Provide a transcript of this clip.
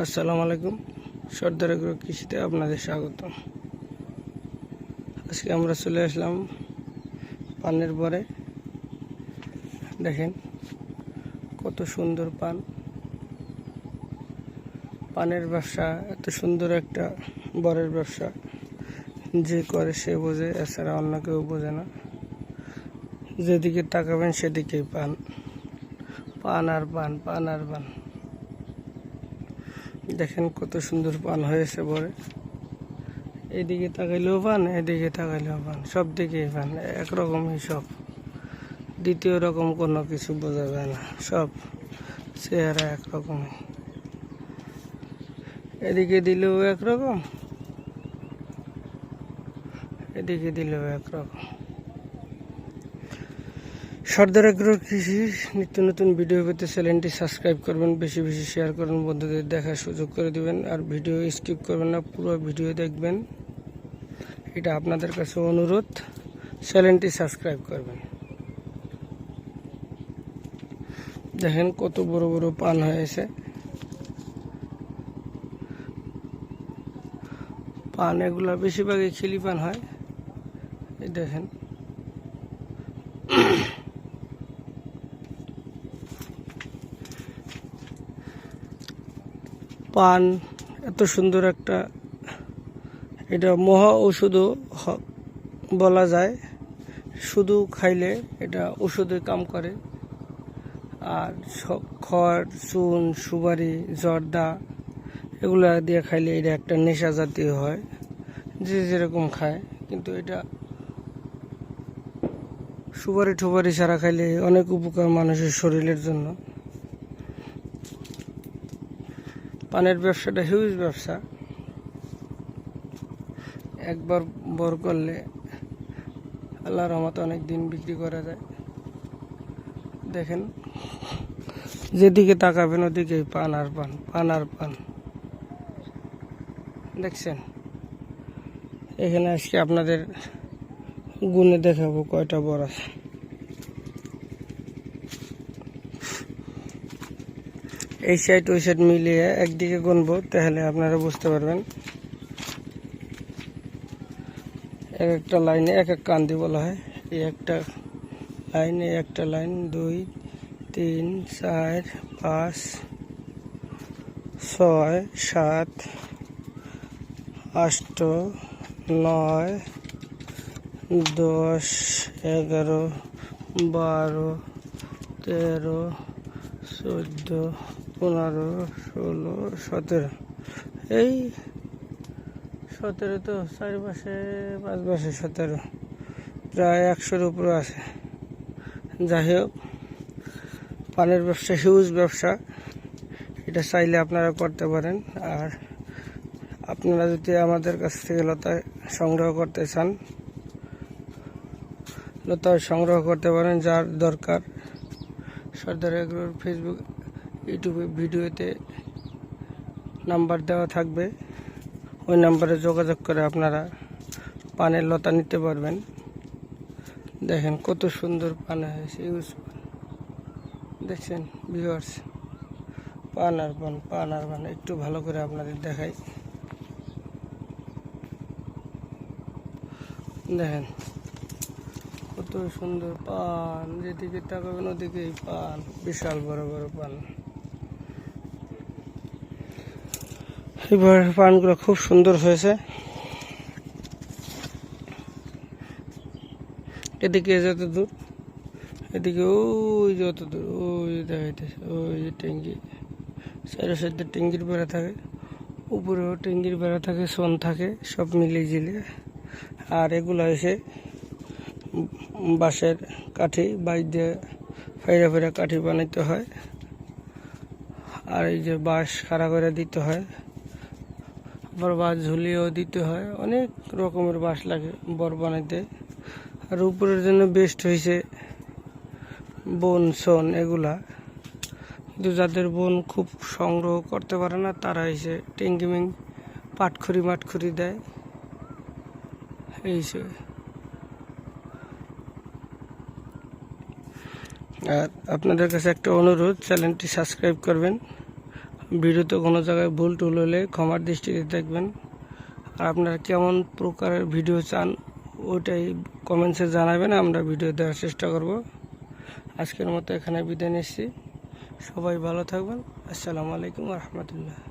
আসসালামু আলাইকুম। সর্দার এগ্রো কৃষিতে আপনাদের স্বাগত আজকে আমরা চলে আসলাম পানের পরে দেখেন, কত সুন্দর পান। পানের ব্যবসা, এত সুন্দর একটা বরের ব্যবসা। যে করে সে বোঝে, এছাড়া অন্য কেউ বোঝে না। যেদিকে তাকাবেন সেদিকেই পান। পান আর পান পান আর পান। দেখেন কত সুন্দর পান হয়েছে পরে এদিকে তাকাইলেও পান, এদিকে তাকাইলেও পান, সব দিকেই পান, একরকমই সব। দ্বিতীয় রকম কোনো কিছু বোঝা যায় না, সব চেহারা একরকমই। এদিকে দিলেও একরকম, এদিকে দিলেও একরকম। সর্দার আগ্রহ কৃষি নিত্য নতুন ভিডিও পেতে চ্যানেলটি সাবস্ক্রাইব করবেন, বেশি বেশি শেয়ার করুন, বন্ধুদের দেখার সুযোগ করে দিবেন, আর ভিডিও স্কিপ করবেন না, পুরো ভিডিও দেখবেন। এটা আপনাদের কাছে অনুরোধ চ্যানেলটি সাবস্ক্রাইব করবেন। দেখেন কত বড় বড় পান হয়েছে। পান এগুলা বেশিরভাগই খিলি পান হয় দেখেন। পান, এত সুন্দর একটা, এটা মহা ঔষধও হ- বলা যায়। শুধু খাইলে এটা ওষুধে কাম করে। আর স- খড়, চুন, সুপারি, জর্দা, এগুলো দিয়ে খাইলে এটা একটা নেশা জাতীয় হয়। যে যেরকম খায়, কিন্তু এটা সুপারি টুপারি ছাড়া খাইলে অনেক উপকার মানুষের শরীরের জন্য। পানের ব্যবসাটা হিউজ ব্যবসা। একবার বর করলে আল্লাহর রহমতে অনেক দিন বিক্রি করা যায়। দেখেন, যেদিকে তাকাবেন ওদিকে পান আর পান পান আর পান। দেখছেন? এখানে আজকে আপনাদের গুনে দেখাবো কয়টা বর আছে। এই সাইড ওই সাইড মিলিয়ে একদিকে গুনবো, তাহলে আপনারা বুঝতে পারবেন। এক একটা লাইনে এক এক কান্দি বলা হয়। এই একটা লাইনে একটা লাইন, দুই, তিন, চার, পাঁচ, ছয়, সাত, আষ্ট, নয়, দশ, এগারো, বারো, তেরো চোদ্দ, পনেরো, ষোলো, সতেরো। এই সতেরো তো, চারি পাশে পাঁচ পাশে সতেরো। প্রায় একশোর উপরে আছে। যাই হোক, পানের ব্যবসা, হিউজ ব্যবসা। এটা চাইলে আপনারা করতে পারেন। আর আপনারা যদি আমাদের কাছ থেকে লতা সংগ্রহ করতে চান লতা সংগ্রহ করতে পারেন যার দরকার। সর্দার এগ্রোর ফেসবুক ইউটিউবে ভিডিওতে নাম্বার দেওয়া থাকবে। ওই নাম্বারে যোগাযোগ করে আপনারা পানের লতা নিতে পারবেন। দেখেন কত সুন্দর পান হয়েছে, ইউজ দেখছেন ভিউয়ার্স পান আর পান পান আর পান, একটু ভালো করে আপনাদের দেখাই। দেখেন কত সুন্দর পান যেদিকে তাকাবেন ওদিকেই পান বিশাল বড় বড় পান এবার পানগুলো খুব সুন্দর হয়েছে। এদিকে যত দূর, এদিকে ওই যত দূর, ওই দেখাইতেছে, ওই যে ট্যাঙ্কি সাইডে সাইডে ট্যাঙ্কির বেড়া থাকে, উপরেও ট্যাঙ্কির বেড়া থাকে, সোন থাকে, সব মিলিয়ে ঝিলিয়ে। আর এগুলো এসে বাঁশের কাঠি বাইর দিয়ে ফেরা ফেরা কাঠি বানাইতে হয়। আর এই যে বাঁশ খাড়া করে দিতে হয়। আবার বাঁশ ঝুলিয়েও দিতে হয়। অনেক রকমের বাঁশ লাগে বর বানাইতে। আর উপরের জন্য বেস্ট হয়েছে বন সন এগুলা। কিন্তু যাদের বন খুব সংগ্রহ করতে পারে না, তারা এসে টেঙ্গিমিং পাটখড়ি মাটখড়ি দেয়। এই আর আপনাদের কাছে একটা অনুরোধ, চ্যানেলটি সাবস্ক্রাইব করবেন। ভিডিওতে কোনো জায়গায় ভুল, টুল হলে ক্ষমার দৃষ্টিতে দেখবেন। আর আপনারা কেমন প্রকারের ভিডিও চান ওইটাই কমেন্টসে জানাবেন, আমরা ভিডিও দেওয়ার চেষ্টা করব। আজকের মতো এখানে বিদায় নিচ্ছি। সবাই ভালো থাকবেন। আসসালামু আলাইকুম রহমতুল্লাহ।